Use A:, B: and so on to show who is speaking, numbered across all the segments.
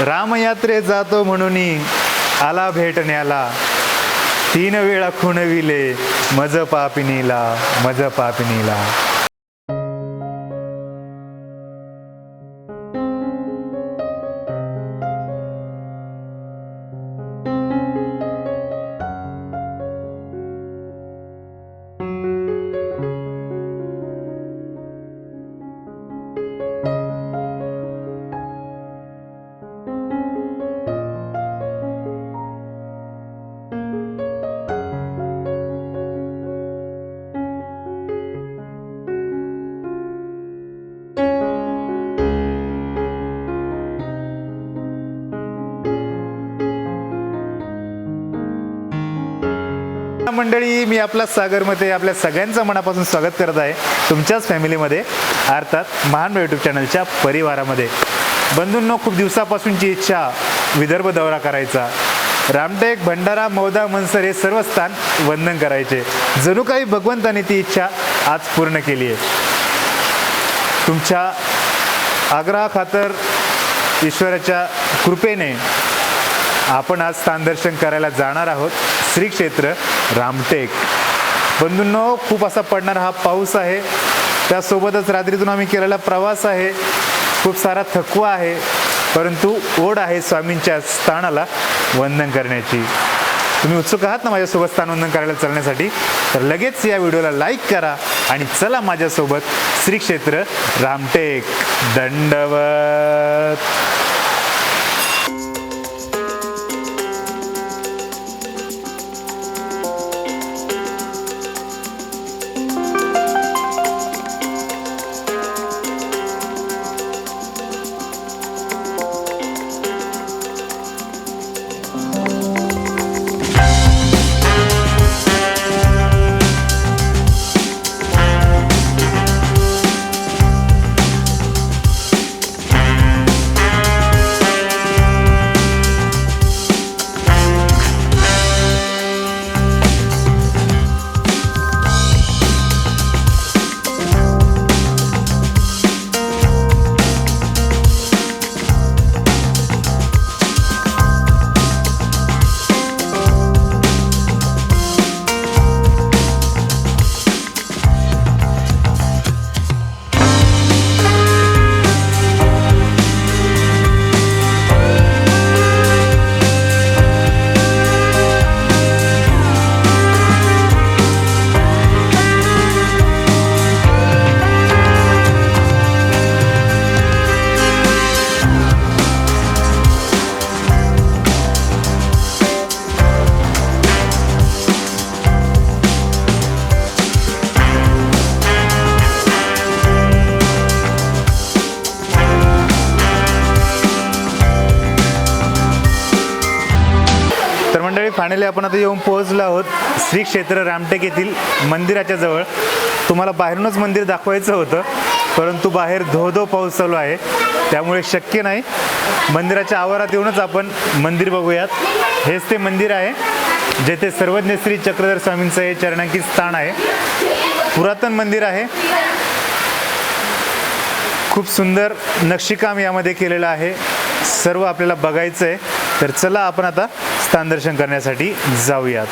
A: रामयात्रे जातो म्हणून आला भेटण्याला. तीन वेळा खुणविले मज पापिनीला मज पापिनीला. मंडळी मी आपला सागरमध्ये आपल्या सगळ्यांचं मनापासून स्वागत करत आहे तुमच्याच फॅमिलीमध्ये अर्थात महान यूट्यूब चॅनलच्या परिवारामध्ये. बंधूंनो खूप दिवसापासूनची इच्छा विदर्भ दौरा करायचा. रामटेक भंडारा मौदा मनसर हे सर्व स्थान वंदन करायचे. जणू काही भगवंताने ती इच्छा आज पूर्ण केली आहे. तुमच्या आग्रहाखातर ईश्वराच्या कृपेने आपण आज स्थानदर्शन करायला जाणार आहोत. श्री क्षेत्र रामटेक. बंधूंनो खूप असा पडणारा हा पाऊस आहे. त्यासोबतच रात्रीतून आम्ही केलेला प्रवास आहे. खूप सारा थकवा आहे. परंतु ओढ आहे स्वामींच्या स्थानाला वंदन करण्याची. तुम्ही उत्सुक आहात ना माझ्यासोबत स्थानवंदन करायला चालण्यासाठी? तर लगेच या व्हिडिओला लाईक करा आणि चला माझ्यासोबत श्री क्षेत्र रामटेक दंडवत. फायनली आपण आता येऊन पोहोचलो आहोत श्री क्षेत्र रामटेक येथील मंदिराच्या जवळ. तुम्हाला बाहेरूनच मंदिर दाखवायचं होतं परंतु बाहेर धो धो पाऊस चालू आहे. त्यामुळे शक्य नाही. मंदिराच्या आवारात येऊनच आपण मंदिर बघूयात. हेच ते मंदिर आहे जेथे सर्वज्ञ श्री चक्रधर स्वामींचं हे चरणांकित स्थान आहे. पुरातन मंदिर आहे. खूप सुंदर नक्षीकाम यामध्ये केलेलं आहे. सर्व आपल्याला बघायचं आहे तर चला आपण आता स्थान करण्यासाठी जाऊयात.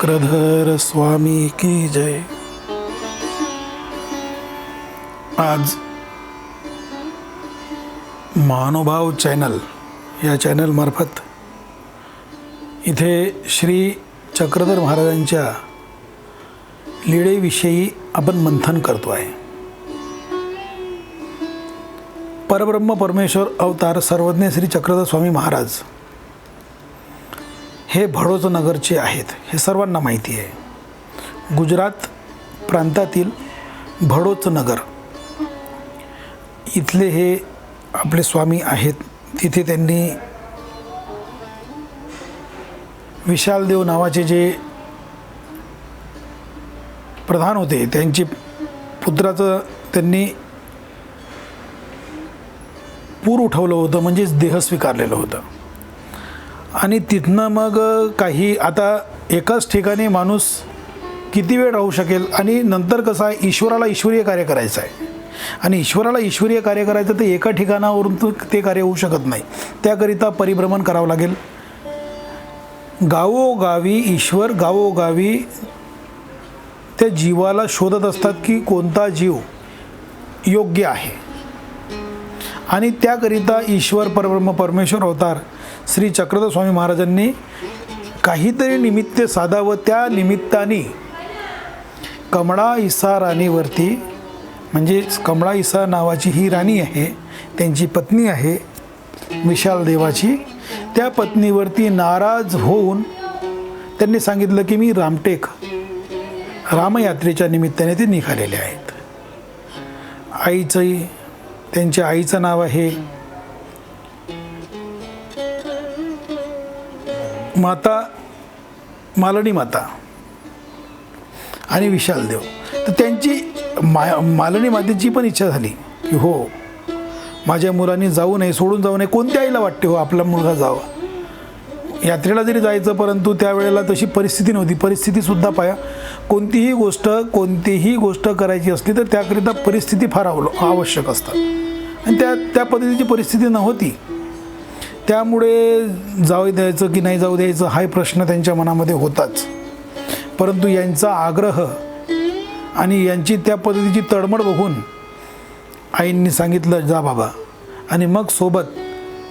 B: चक्रधर स्वामी की जय। आज महानुभाव चॅनल या चॅनलमार्फत इथे श्री चक्रधर महाराजांच्या लीळेविषयी आपण मंथन करतो आहे. परब्रह्म परमेश्वर अवतार सर्वज्ञ श्री चक्रधर स्वामी महाराज हे भडोच नगरचे आहेत हे सर्वांना माहिती आहे. गुजरात प्रांतातील भडोच नगर. इथले हे आपले स्वामी आहेत तिथे त्यांनी विशालदेव नावाचे जे प्रधान होते त्यांची पुत्राचं त्यांनी पूर उठवलं होतं म्हणजेच देह स्वीकारलेलं होतं. आणि तिथनं मग काही आता एकाच ठिकाणी माणूस किती वेळ राहू शकेल आणि नंतर कसं आहे? ईश्वराला ईश्वरीय कार्य करायचं आहे. आणि ईश्वराला ईश्वरीय कार्य करायचं तर एका ठिकाणावरून ते कार्य होऊ शकत नाही. त्याकरिता परिभ्रमण करावं लागेल. गावोगावी ईश्वर गावोगावी त्या जीवाला शोधत असतात की कोणता जीव योग्य आहे. आणि त्याकरिता ईश्वर परब्रह्म परमेश्वर अवतार श्री चक्रधर स्वामी महाराजांनी काहीतरी निमित्त साधावं त्या निमित्ताने कमळा इसा राणीवरती म्हणजे कमळा इसा नावाची ही राणी आहे त्यांची पत्नी आहे विशाल देवाची त्या पत्नीवरती नाराज होऊन त्यांनी सांगितलं की मी रामटेक रामयात्रेच्या निमित्ताने ते निघालेले आहेत. आईचंही त्यांच्या आईचं नाव आहे माता मालणी माता आणि विशाल देव. तर त्यांची मा मालणी मातेची पण इच्छा झाली की हो माझ्या मुलांनी जाऊ नये सोडून जाऊ नये कोणत्या आईला वाटते हो आपला मुलगा जावा? यात्रेला जरी जायचं परंतु त्यावेळेला तशी परिस्थिती नव्हती. परिस्थितीसुद्धा पाया. कोणतीही गोष्ट कोणतीही गोष्ट करायची असली तर त्याकरिता परिस्थिती फार आवलो आवश्यक असतात. आणि त्या त्या पद्धतीची परिस्थिती नव्हती. त्यामुळे जाऊ द्यायचं की नाही जाऊ द्यायचं हा प्रश्न त्यांच्या मनामध्ये होताच. परंतु यांचा आग्रह आणि यांची त्या पद्धतीची तळमळ बघून आईंनी सांगितलं जा बाबा. आणि मग सोबत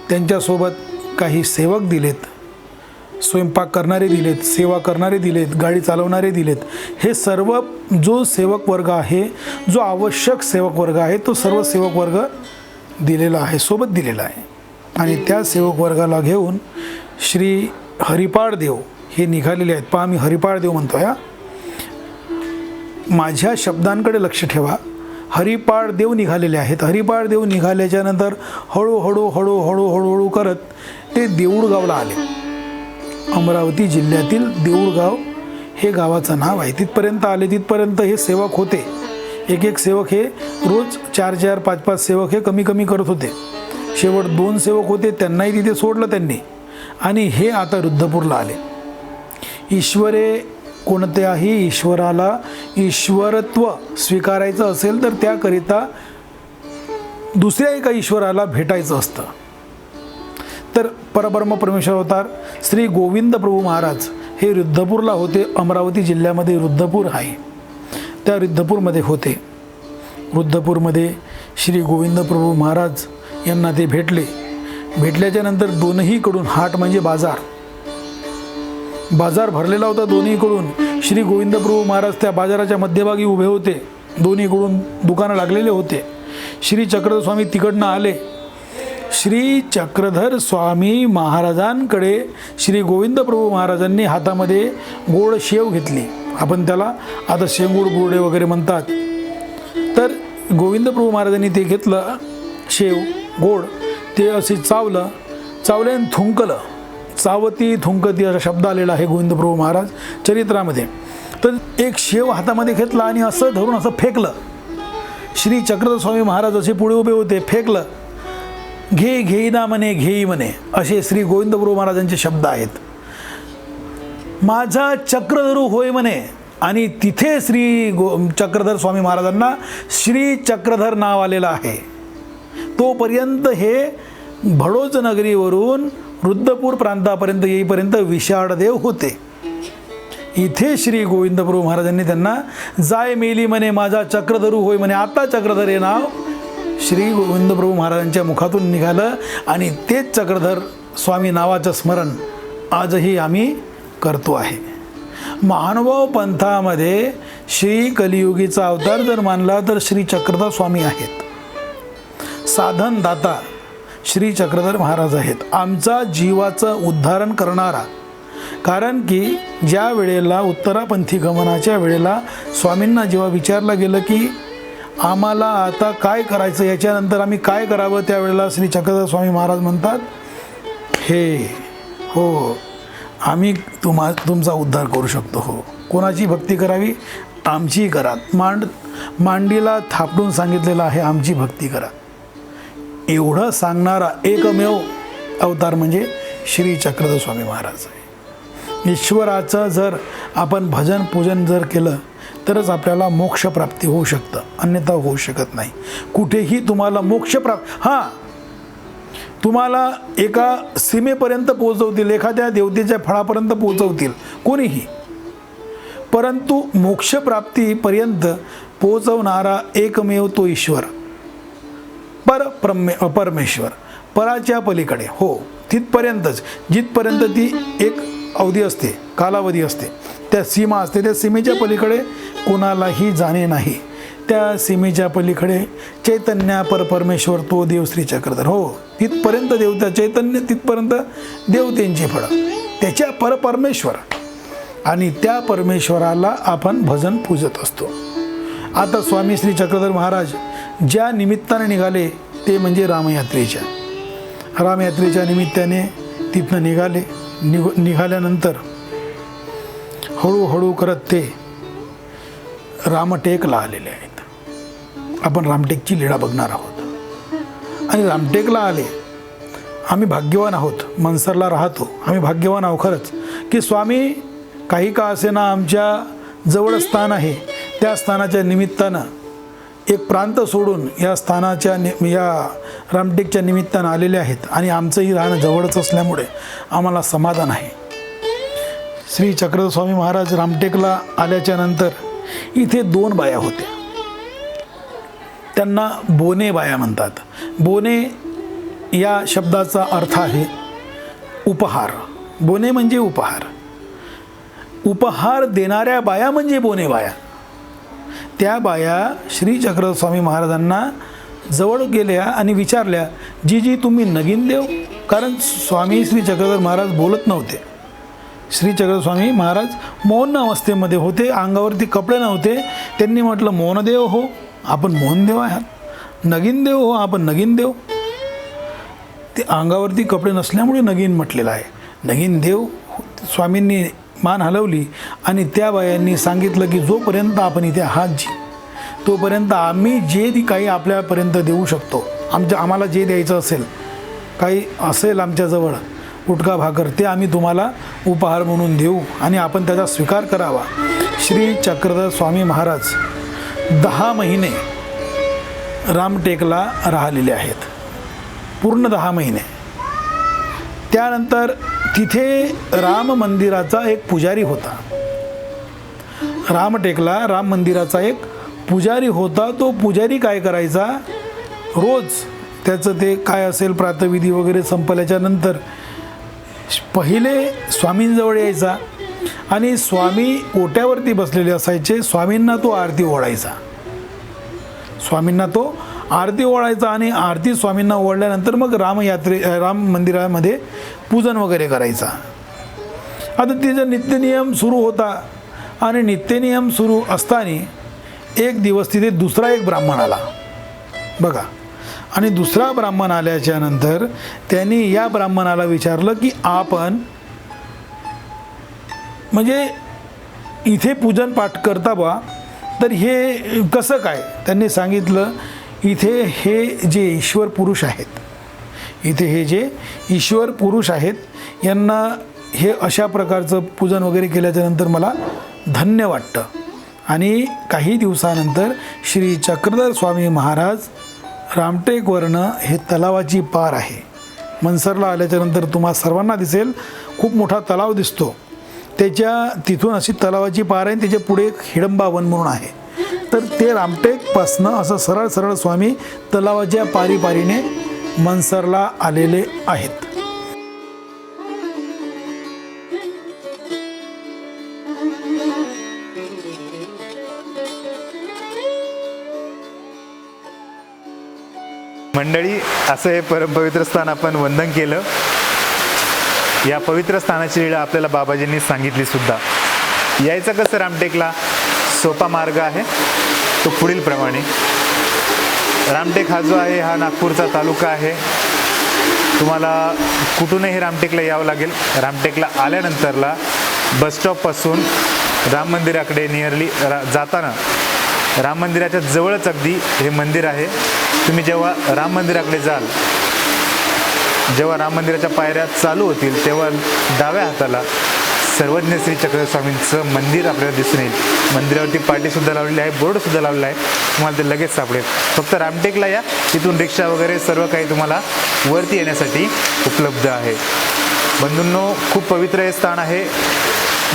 B: त्यांच्यासोबत काही सेवक दिलेत. स्वयंपाक करणारे दिलेत सेवा करणारे दिलेत गाडी चालवणारे दिलेत. हे सर्व जो सेवक वर्ग आहे जो आवश्यक सेवक वर्ग आहे तो सर्व सेवक वर्ग दिलेला आहे सोबत दिलेला आहे. आणि त्या सेवक वर्गाला घेऊन श्री हरिपाळ देव हे निघालेले आहेत. पहा मी हरिपाळ देव म्हणतो या माझ्या शब्दांकडे लक्ष ठेवा. हरिपाळ देव निघालेले आहेत. हरिपाळ देव निघाल्याच्या नंतर हळूहळू हळूहळू हळूहळू करत ते देऊळगावला आले. अमरावती जिल्ह्यातील देऊळगाव हे गावाचं नाव आहे. तिथपर्यंत आले तिथपर्यंत हे सेवक होते. एक एक सेवक हे रोज चार चार पाच पाच सेवक हे कमी कमी करत होते. शेवट दोन सेवक होते त्यांनाही तिथे सोडलं त्यांनी. आणि हे आता रुद्धपूरला आले. ईश्वरे कोणत्याही ईश्वराला ईश्वरत्व स्वीकारायचं असेल तर त्याकरिता दुसऱ्या एका ईश्वराला भेटायचं असतं. तर परब्रह्म परमेश्वर अवतार श्री गोविंद प्रभू महाराज हे रुद्धपूरला होते. अमरावती जिल्ह्यामध्ये रुद्धपूर आहे. त्या रुद्धपूरमध्ये होते. रुद्धपूरमध्ये श्री गोविंद प्रभू महाराज यांना ते भेटले. भेटल्याच्या नंतर दोनहीकडून हाट म्हणजे बाजार. बाजार भरलेला होता दोन्हीकडून. श्री गोविंदप्रभू महाराज त्या बाजाराच्या मध्यभागी उभे होते. दोन्हीकडून दुकानं लागलेले होते. श्री चक्रधर स्वामी तिकडनं आले. श्री चक्रधर स्वामी महाराजांकडे श्री गोविंदप्रभू महाराजांनी हातामध्ये गोड शेव घेतली. आपण त्याला आता शेंगूळ बुरडे वगैरे म्हणतात. तर गोविंद प्रभू महाराजांनी ते घेतलं. शेव गोड ते असे चावलं चावल्यान थुंकलं. चावती थुंकती असा शब्द आलेला आहे गोविंदप्रभू महाराज चरित्रामध्ये. तर एक शेव हातामध्ये घेतला आणि असं धरून असं फेकलं. श्री चक्रस्वामी महाराज असे पुढे उभे होते फेकलं. घे घेईना म्हणे घेई म्हणे असे श्री गोविंदप्रभू महाराजांचे शब्द आहेत. माझा चक्रधरू होय म्हणे आणि तिथे श्री गो चक्रधर स्वामी महाराजांना श्री चक्रधर नाव आलेलं आहे. तोपर्यंत हे भडोज नगरीवरून रुद्रपूर प्रांतापर्यंत येईपर्यंत विषाडदेव होते. इथे श्री गोविंदप्रभू महाराजांनी त्यांना जाय मेली म्हणे माझा चक्रधरू होय म्हणे आता चक्रधर हे नाव. श्री गोविंदप्रभू महाराजांच्या मुखातून निघालं आणि तेच चक्रधर स्वामी नावाचं स्मरण आजही आम्ही करतो आहे. महानुभाव पंथामध्ये श्री कलियुगीचा अवतार जर मानला तर श्री चक्रधर स्वामी आहेत. साधनदाता श्री चक्रधर महाराज आहेत. आमचा जीवाचं उद्धारण करणारा. कारण की ज्या वेळेला उत्तरापंथी गमनाच्या वेळेला स्वामींना जेव्हा विचारलं गेलं की आम्हाला आता काय करायचं याच्यानंतर आम्ही काय करावं त्यावेळेला श्री चक्रधर स्वामी महाराज म्हणतात हे हो आम्ही तुम्हा तुमचा उद्धार करू शकतो हो. कोणाची भक्ती करावी? आमची करा. मांड मांडीला थापडून सांगितलेलं आहे आमची भक्ती करा. एवढं सांगणारा एकमेव अवतार म्हणजे श्री चक्रधर स्वामी महाराज आहे. ईश्वराचं जर आपण भजन पूजन जर केलं तरच आपल्याला मोक्षप्राप्ती होऊ शकतं. अन्यथा होऊ शकत नाही. कुठेही तुम्हाला मोक्षप्राप्त हां तुम्हाला एका सीमेपर्यंत पोहोचवतील एखाद्या देवतेच्या फळापर्यंत पोहोचवतील कोणीही. परंतु मोक्षप्राप्तीपर्यंत पोहोचवणारा एकमेव तो ईश्वर पर परमे परमेश्वर. पराच्या पलीकडे. हो तिथपर्यंतच. जिथपर्यंत ती एक अवधी असते कालावधी असते. त्या सीमा असते. त्या सीमेच्या पलीकडे कोणालाही जाणे नाही. त्या सीमेच्या पलीकडे चैतन्या परपरमेश्वर तो देव श्री चक्रधर. हो तिथपर्यंत देवता चैतन्य तिथपर्यंत देवतेंची फळं. त्याच्या परपरमेश्वर आणि त्या परमेश्वराला आपण भजन पूजत असतो. आता स्वामी श्री चक्रधर महाराज ज्या निमित्ताने निघाले ते म्हणजे रामयात्रेच्या. रामयात्रेच्या निमित्ताने तिथनं निघाले. निघ निघाल्यानंतर हळूहळू करत ते रामटेकला आलेले आहेत. आपण रामटेकची लीळा बघणार आहोत. आणि रामटेकला आले. आम्ही भाग्यवान आहोत. मनसरला राहतो. आम्ही भाग्यवान आहोत खरंच. की स्वामी काही का असेना आमच्या जवळ स्थान आहे. त्या स्थानाच्या निमित्तानं एक प्रांत सोडून या स्थानाच्या नि या रामटेकच्या निमित्तानं आलेले आहेत. आणि आमचंही राहणं जवळच असल्यामुळे आम्हाला समाधान आहे. श्री चक्रस्वामी महाराज रामटेकला आल्याच्यानंतर इथे दोन बाया होत्या. त्यांना बोने बाया म्हणतात. बोने या शब्दाचा अर्थ आहे उपहार. बोने म्हणजे उपहार. उपहार देणाऱ्या बाया म्हणजे बोने बाया. त्या बाया श्री चक्रस्वामी महाराजांना जवळ गेल्या आणि विचारल्या जी जी तुम्ही नगीन देव? कारण स्वामी श्री चक्रधर महाराज बोलत नव्हते. श्री चक्रस्वामी महाराज मौन अवस्थेमध्ये होते अंगावरती कपडे नव्हते. त्यांनी म्हटलं मौनदेव हो आपण मोहनदेव आहात. नगीन देव हो आपण नगीन देव. ते अंगावरती कपडे नसल्यामुळे नगीन म्हटलेलं आहे. नगीन देव स्वामींनी मान हलवली. आणि त्या बायांनी सांगितलं की जोपर्यंत आपण इथे आहात जी तोपर्यंत आम्ही जे ती काही आपल्यापर्यंत देऊ शकतो. आमच्या आम्हाला जे द्यायचं असेल काही असेल आमच्याजवळ गुटखा भाकर ते आम्ही तुम्हाला उपहार म्हणून देऊ आणि आपण त्याचा स्वीकार करावा. श्री चक्रधर स्वामी महाराज दहा महिने रामटेकला राहिलेले आहेत. पूर्ण दहा महिने. त्यानंतर तिथे राम मंदिराचा एक पुजारी होता. रामटेकला राम मंदिराचा एक पुजारी होता. तो पुजारी काय करायचा? रोज त्याचं ते काय असेल प्रातविधी वगैरे संपल्याच्या नंतर पहिले स्वामींजवळ यायचा आणि स्वामी ओट्यावरती बसलेले असायचे. स्वामींना तो आरती ओढायचा. स्वामींना तो आरती ओढायचा आणि आरती स्वामींना ओढल्यानंतर मग रामयात्रे राम मंदिरामध्ये पूजन वगैरे करायचा. आता तिचा नित्यनियम सुरू होता आणि नित्यनियम सुरू असताना एक दिवस तिथे दुसरा एक ब्राह्मण आला. बघा. आणि दुसरा ब्राह्मण आल्याच्यानंतर त्यांनी या ब्राह्मणाला विचारलं की आपण म्हणजे इथे पूजन पाठ करता बा तर हे कसं काय? त्यांनी सांगितलं इथे हे जे ईश्वर पुरुष आहेत इथे हे जे ईश्वर पुरुष आहेत यांना हे अशा प्रकारचं पूजन वगैरे केल्याच्यानंतर मला धन्य वाटतं. आणि काही दिवसानंतर श्री चक्रधर स्वामी महाराज रामटेकवरनं हे तलावाची पार आहे. मनसरला आल्याच्यानंतर तुम्हा सर्वांना दिसेल खूप मोठा तलाव दिसतो. त्याच्या तिथून अशी तलावाची पार आहे आणि त्याच्या पुढे एक हिडंबावन म्हणून आहे. तर ते रामटेकपासनं असं सरळ सरळ स्वामी तलावाच्या पारीपारीने मनसरला आलेले आहेत.
A: मंडळी असं हे परमपवित्र स्थान आपण वंदन केलं. या पवित्र स्थानाची लीळा आपल्याला बाबाजींनी सांगितली सुद्धा. यायचं कसं रामटेकला? सोपा मार्ग आहे. तो पुढील प्रमाणे. रामटेक हा जो आहे हा नागपूरचा तालुका आहे. तुम्हाला कुठूनही रामटेकला यावं लागेल. रामटेकला आल्यानंतरला बसस्टॉपपासून राम मंदिराकडे नियरली रा जाताना राम मंदिराच्या जवळच अगदी हे मंदिर आहे. तुम्ही जेव्हा राम मंदिराकडे जाल जेव्हा राम मंदिराच्या पायऱ्या चालू होतील तेव्हा डाव्या हाताला सर्वज्ञ श्री चक्रस्वामींचं मंदिर आपल्याला दिसून येईल. मंदिरावरती पाटीसुद्धा लावलेली आहे बोर्डसुद्धा लावलेला आहे. तुम्हाला ते लगेच सापडेल. फक्त रामटेकला या. तिथून रिक्षा वगैरे सर्व काही तुम्हाला वरती येण्यासाठी उपलब्ध आहे. बंधूंनो खूप पवित्र हे स्थान आहे.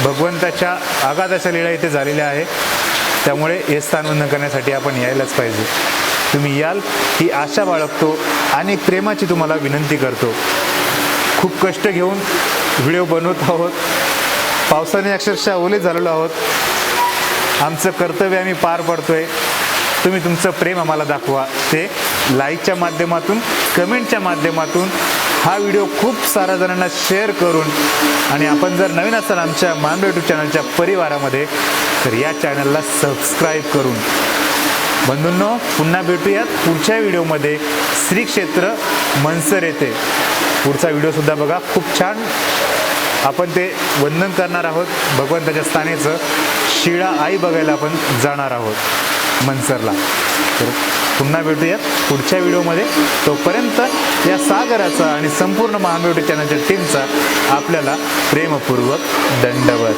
A: भगवंताच्या आगात लीळा इथे झालेल्या आहे. त्यामुळे हे स्थान वंदन करण्यासाठी आपण यायलाच पाहिजे. तुम्ही याल ही आशा बाळगतो आणि प्रेमाची तुम्हाला विनंती करतो. खूप कष्ट घेऊन व्हिडिओ बनवत आहोत. पावसाने अक्षरशः ओले झालेलो आहोत. आमचं कर्तव्य आम्ही पार पडतोय. तुम्ही तुमचं प्रेम आम्हाला दाखवा. ते लाईकच्या माध्यमातून कमेंटच्या माध्यमातून हा व्हिडिओ खूप साऱ्या जणांना शेअर करून आणि आपण जर नवीन असाल आमच्या मानव यूट्यूब चॅनलच्या परिवारामध्ये तर या चॅनलला सबस्क्राईब करून बंधूंनो पुन्हा भेटूयात पुढच्या व्हिडिओमध्ये. श्री क्षेत्र मनसर येथे. पुढचा व्हिडिओसुद्धा बघा खूप छान. आपण ते वंदन करणार आहोत. भगवंताच्या स्थानेचं शिळा आई बघायला आपण जाणार आहोत मनसरला. तर पुन्हा भेटूयात पुढच्या व्हिडिओमध्ये. तोपर्यंत या सागराचा आणि संपूर्ण महामेवटी चॅनलच्या टीमचा आपल्याला प्रेमपूर्वक दंडवत.